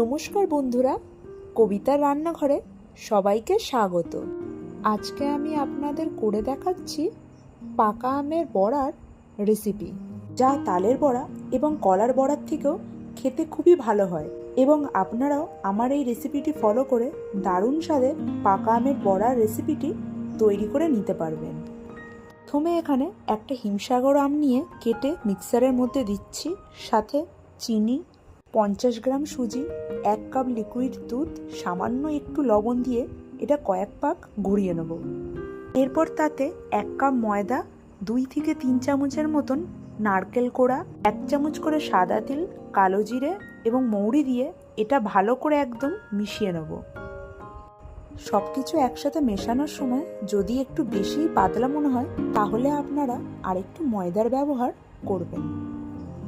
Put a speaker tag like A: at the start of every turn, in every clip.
A: নমস্কার বন্ধুরা, কবিতার রান্নাঘরে সবাইকে স্বাগত। আজকে আমি আপনাদের করে দেখাচ্ছি পাকা আমের বড়ার রেসিপি যা তালের বড়া এবং কলার বড়ার থেকেও খেতে খুবই ভালো হয় এবং আপনারাও আমার এই রেসিপিটি ফলো করে দারুণ স্বাদের পাকা আমের বড়ার রেসিপিটি তৈরি করে নিতে পারবেন। প্রথমে এখানে একটা হিমসাগর আম নিয়ে কেটে মিক্সারের মধ্যে দিচ্ছি, সাথে চিনি পঞ্চাশ গ্রাম সুজি, এক কাপ লিকুইড দুধ, সামান্য একটু লবণ দিয়ে এটা কয়েক পাক ঘুরিয়ে নেব। এরপর তাতে এক কাপ ময়দা, দুই থেকে তিন চামচের মতন নারকেল কোড়া, এক চামচ করে সাদা তিল, কালো জিরে এবং মৌরি দিয়ে এটা ভালো করে একদম মিশিয়ে নেব। সব কিছু একসাথে মেশানোর সময় যদি একটু বেশি পাতলা মনে হয়, তাহলে আপনারা আরেকটু ময়দার ব্যবহার করবেন।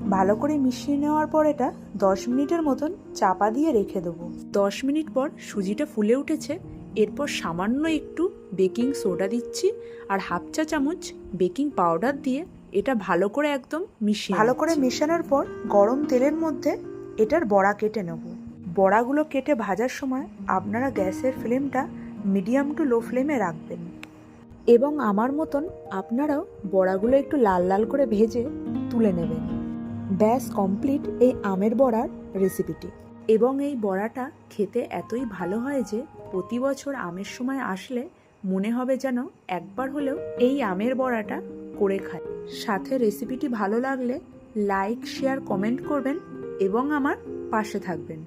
A: ভালো করে মিশিয়ে নেওয়ার পর এটা দশ মিনিটের মতন চাপা দিয়ে রেখে দেবো। দশ মিনিট পর সুজিটা ফুলে উঠেছে এরপর সামান্য একটু বেকিং সোডা দিচ্ছি আর হাফ চা চামচ বেকিং পাউডার দিয়ে এটা ভালো করে একদম মিশিয়ে ভালো করে মেশানোর পর গরম তেলের মধ্যে এটার বড়া কেটে নেব। বড়াগুলো কেটে ভাজার সময় আপনারা গ্যাসের ফ্লেমটা মিডিয়াম টু লো ফ্লেমে রাখবেন। এবং আমার মতন আপনারাও বড়াগুলো একটু লাল লাল করে ভেজে তুলে নেবেন। ব্যাস কমপ্লিট এই আমের বড়ার রেসিপিটি এবং এই বড়াটা খেতে এতই ভালো হয় যে প্রতি বছর আমের সময় আসলে মনে হবে যেন একবার হলেও এই আমের বড়াটা করে খায় সাথে রেসিপিটি ভালো লাগলে লাইক শেয়ার কমেন্ট করবেন এবং আমার পাশে থাকবেন।